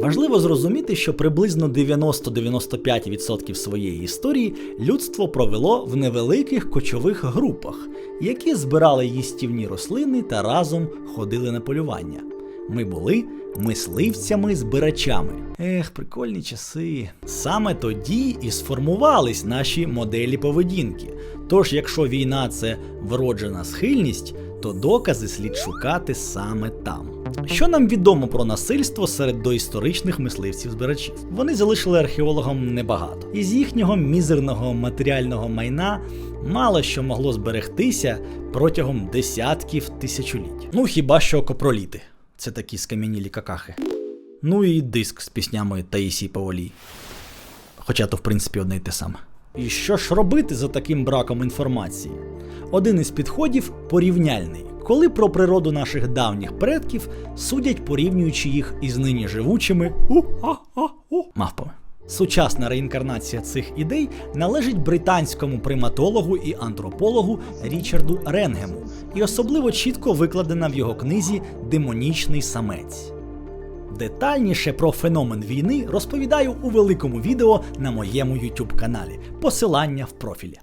Важливо зрозуміти, що приблизно 90-95% своєї історії людство провело в невеликих кочових групах, які збирали їстівні рослини та разом ходили на полювання. Ми були мисливцями-збирачами. Ех, прикольні часи. Саме тоді і сформувались наші моделі поведінки. Тож, якщо війна це вроджена схильність, то докази слід шукати саме там. Що нам відомо про насильство серед доісторичних мисливців-збирачів? Вони залишили археологам небагато. Із їхнього мізерного матеріального майна мало що могло зберегтися протягом десятків тисячоліть. Ну хіба що копроліти. Це такі скам'янілі какахи. Ну і диск з піснями Таїсії Паволій. Хоча то, в принципі, одне й те саме. І що ж робити за таким браком інформації? Один із підходів порівняльний, коли про природу наших давніх предків судять, порівнюючи їх із нині живучими мавпами. Сучасна реінкарнація цих ідей належить британському приматологу і антропологу Річарду Ренгему, і особливо чітко викладена в його книзі Демонічний самець. Детальніше про феномен війни розповідаю у великому відео на моєму YouTube каналі. Посилання в профілі.